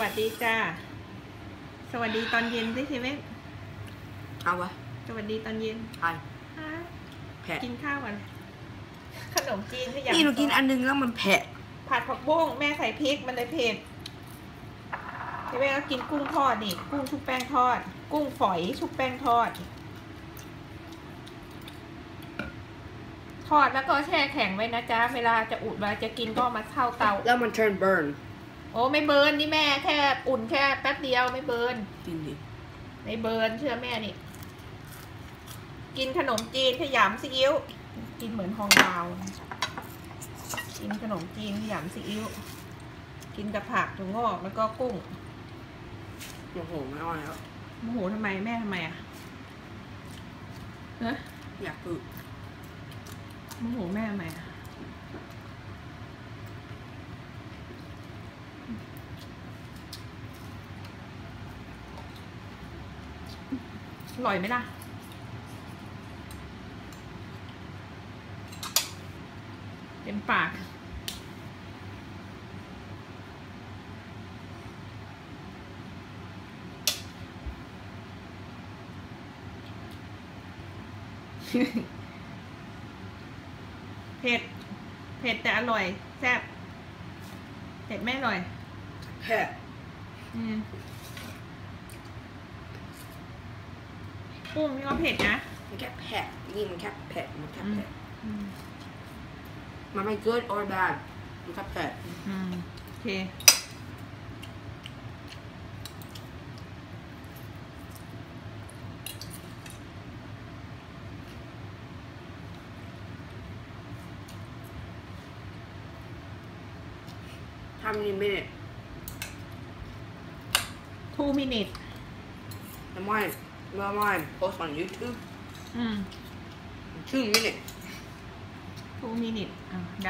วัสดีจ้า สวัสดีตอนเย็นสิเซเว่นเอาวะ สวัสดีตอนเย็นไอฮะแผะกินข้าวกันขนมจีนขยำนี่หนูกินอันนึงแล้วมันแผะผัดผักบุ้งแม่ใส่พริกมันเลยเผ็ดเซเว่นก็กินกุ้งทอดนี่ กุ้งชุบแป้งทอด กุ้งฝอยชุบแป้งทอด ทอดแล้วก็แช่แข็งไว้นะจ๊ะ เวลาจะอุดเวลาจะกินก็เอามาเข้าเตา แล้วมัน turn burn โอ้ไม่เบิร์นนี่แม่แค่อุ่นแค่แป๊บเดียวไม่เบิร์นกินดิไม่เบิร์นเชื่อแม่นี่ กินขนมจีนขยำซีอิ๊วกินเหมือนฮองดาว กินขนมจีนขยำซีอิ๊วกินกับผักถั่วงอกแล้วก็กุ้งโอ้โหไม่เอาแล้วโมโหทำไมแม่ทำไมอะเนะอยากอึโมโหแม่ทำไมอะ อร่อยไหมล่ะ เต็มปากเผ็ด เผ็ดแต่อร่อย แซ่บ เผ็ดไม่อร่อยแผะอืม กุ้งนี่ก็เผ็ดนะมันแค่แผะนี่มันแค่แผะมันแค่แผะอืมมันไม่ good or bad มันแค่แผะอืมโอเคทำนี่ไม่ได้ two minute แล้วไม่ แล้วไม่ post on YouTube อืม two minute two minute อะด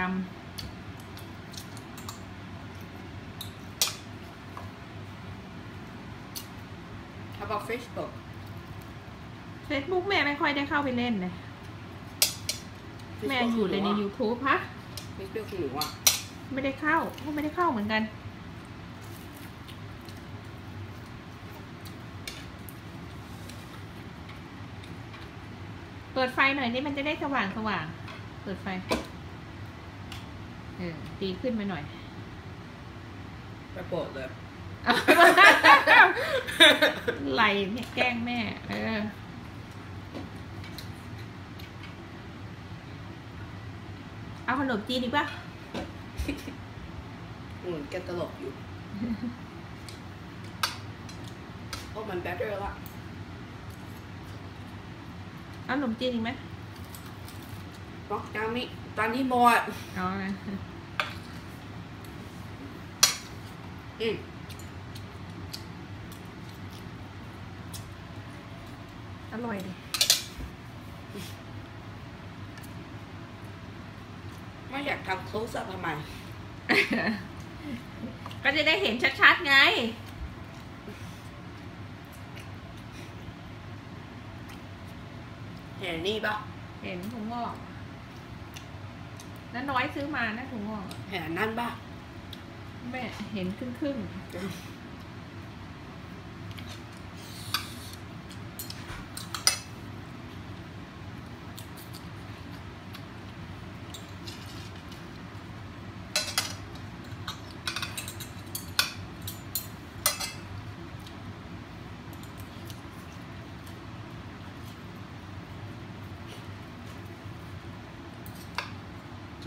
how about Facebook ำ Facebook แม่ไม่ค่อยได้เข้าไปเล่นเลย แม่อยู่เลยใน YouTube ฮะ Facebook คือหนูอะ ไม่ได้เข้าก็ไม่ได้เข้าเหมือนกัน ปิดไฟหน่อยนี่มันจะได้สว่างสว่าง เปิดไฟ เออ ตีขึ้นมาหน่อยไปโปรดเลยไหลเนี่ยแกล้งแม่ เออ เอาขนมจีนดีป่ะเหมือนแกตลกอยู่ โอ้มัน better ละเอา ขนมจีนอีกไหมบล็อกจามิตอนนี้หมดเอาไงอืมอร่อยดิไม่อยากทำ close up ทำไม ก็จะได้เห็นชัดๆไง เห็นนี่ปะเห็นถุงงอกแล้วน้อยซื้อมานะถุงงอกเห็นอันนั่นปะแม่เห็นครึ่งครึ่ง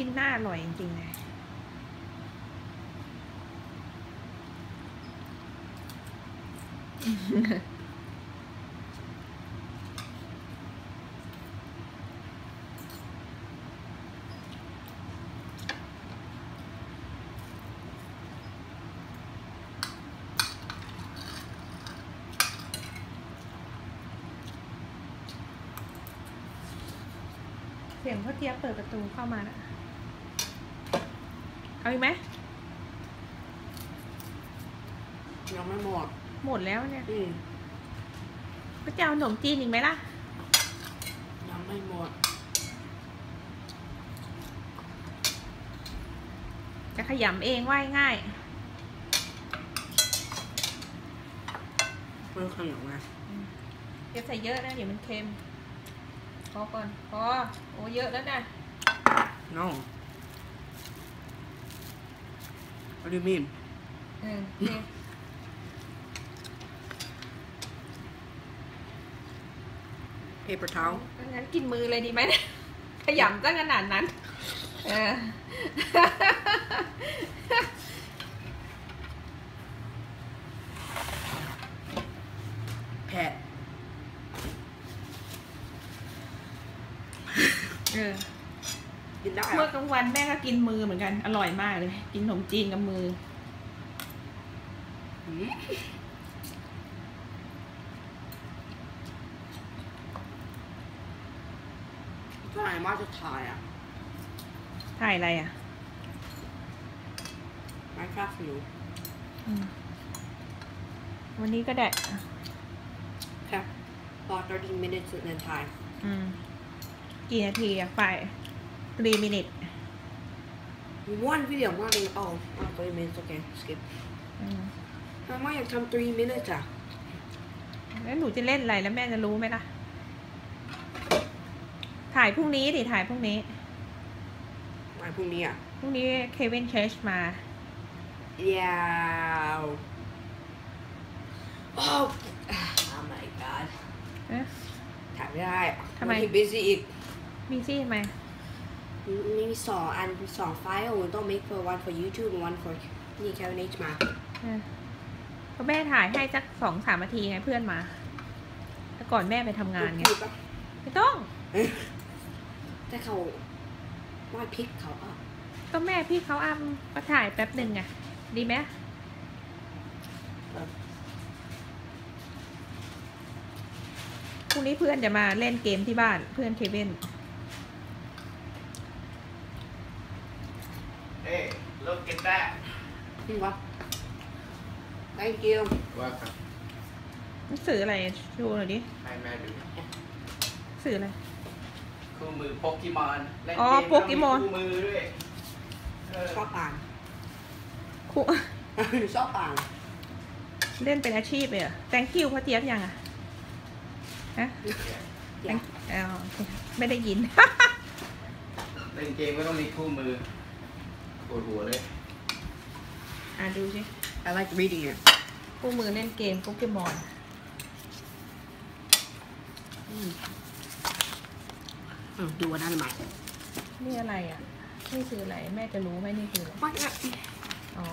ๆกินหน้าอร่อยจริงๆเลยเสียงพ่อเจี๊ยเปิดประตูเข้ามาแล้ว เอาอีกไหมยังไม่หมด หมดแล้วเนี่ยอืมก็จะเอาขนมจีนอีกไหมล่ะ ยังไม่หมด จะขยำเองว่าง่ายมันขนมไงอย่าใส่เยอะนะเดี๋ยวมันเค็ม พอก่อน พอ โอ้เยอะแล้วนะ no what do you mean เออโอเค paper towel งั้นกินมือเลยดีไหมเนี่ยขยำตั้งขนาดนั้น เออแพะเออ กินได้เมื่ออะกลางวันแม่ก็กินมือเหมือนกัน อร่อยมากเลย กินขนมจีนกับมือหืมทำไมมาจะถ่ายอะ ถ่ายอะไรอะ Minecraft หนูอืมวันนี้ก็ได้แค่รอ30 minutes and then ถ่ายอืมกี่นาทีอะไป 3 minute one video มากเลย oh oh 30 minutes okay skip อืมทำไมอยากทำ3 minutes อะแล้วหนูจะเล่นอะไรแล้วแม่จะรู้ไหมล่ะ ถ่ายพรุ่งนี้ดิถ่ายพรุ่งนี้มาพรุ่งนี้อะพรุ่งนี้เควินเชชมายาว oh oh my god เอ๊ะถ่ายไม่ได้ทำไมวันนี้ busy อีกมีซี่ไหม มีสองอันสองไฟล์ต้อง make for one for YouTube and one for นี่ Kevin H มาเออก็แม่ถ่ายให้สักสองสามนาทีไงเพื่อนมาแล้วก่อนแม่ไปทำงานไงพูดปะไม่ต้อง แต่เขาว่าพริกเขาอะก็แม่พี่เขาอ้ำก็ถ่ายแป๊บหนึ่งอะดีไหมพรุ่งนี้เพื่อนจะมาเล่นเกมที่บ้านเพื่อนเควิน look at that. นี่วะ thank you Welcome. หนังสืออะไรชูหน่อยดิให้แม่ดูหนังสืออะไร คู่มือโปเกมอนเล่นอ๋อเกมโปเกมอนต้งคู่มือด้วยเออชอบอ่าน ครู ชอบอ่าน เล่นเป็นอาชีพเลยเหรอ thank you พ่อเจี๊ยบยังอะฮะอยากอ๋อโอเคไม่ได้ยิน เล่นเกมก็ต้องมีคู่มือป วดหัวเลย อ่าดูสิ I like reading it คู่มือเล่นเกมโปเกมอนอืมอืมดูอันนั้นใหม่นี่อะไรอะ นี่คืออะไร แม่จะรู้ไหมนี่คืออะไรไม่อะอ๋อ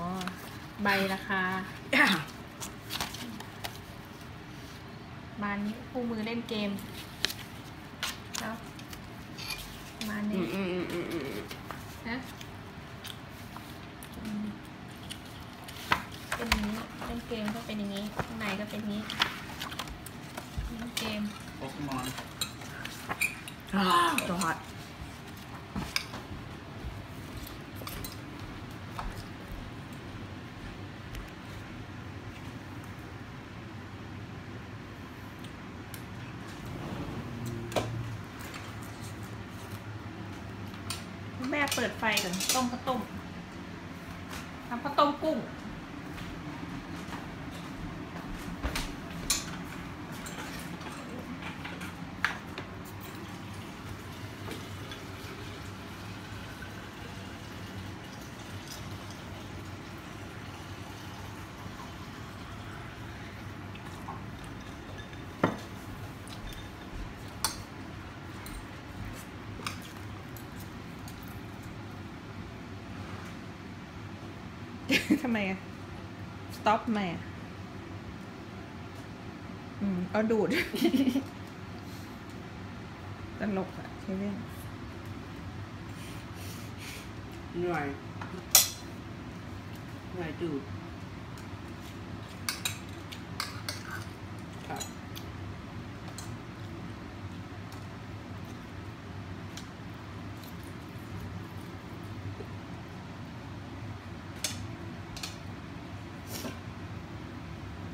ใบราคา มานี้คู่มือเล่นเกมแล้วมาอืนี้ มอืมอืมอืมอืม นะอืมเป็นอย่างนี้ เล่นเกมก็เป็นอย่างนี้ ข้างในก็เป็นอย่างนี้เล่นเกมโปเกมอนอ่าจอดแม่เปิดไฟก่อนต้มข้าวต้มทำข้าวต้มกุ้ง ทำไมอะ stop ทำไมอะอืมเอาดูด ตลกอะเควินเหนื่อยเหนื่อยดูด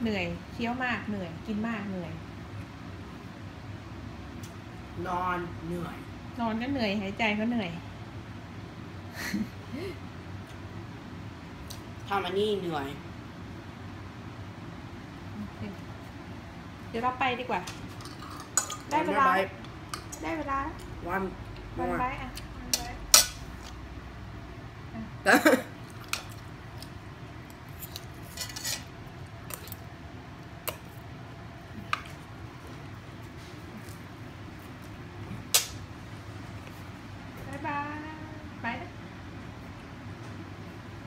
เหนื่อยเคี้ยวมากเหนื่อย กินมากเหนื่อย นอนเหนื่อย นอนก็เหนื่อยหายใจก็เหนื่อยทำอันนี้เหนื่อยโอเคดี๋ยวเราไปดีกว่า ได้เวลา ได้เวลา One วัน more. ไว้อะวันไว้ One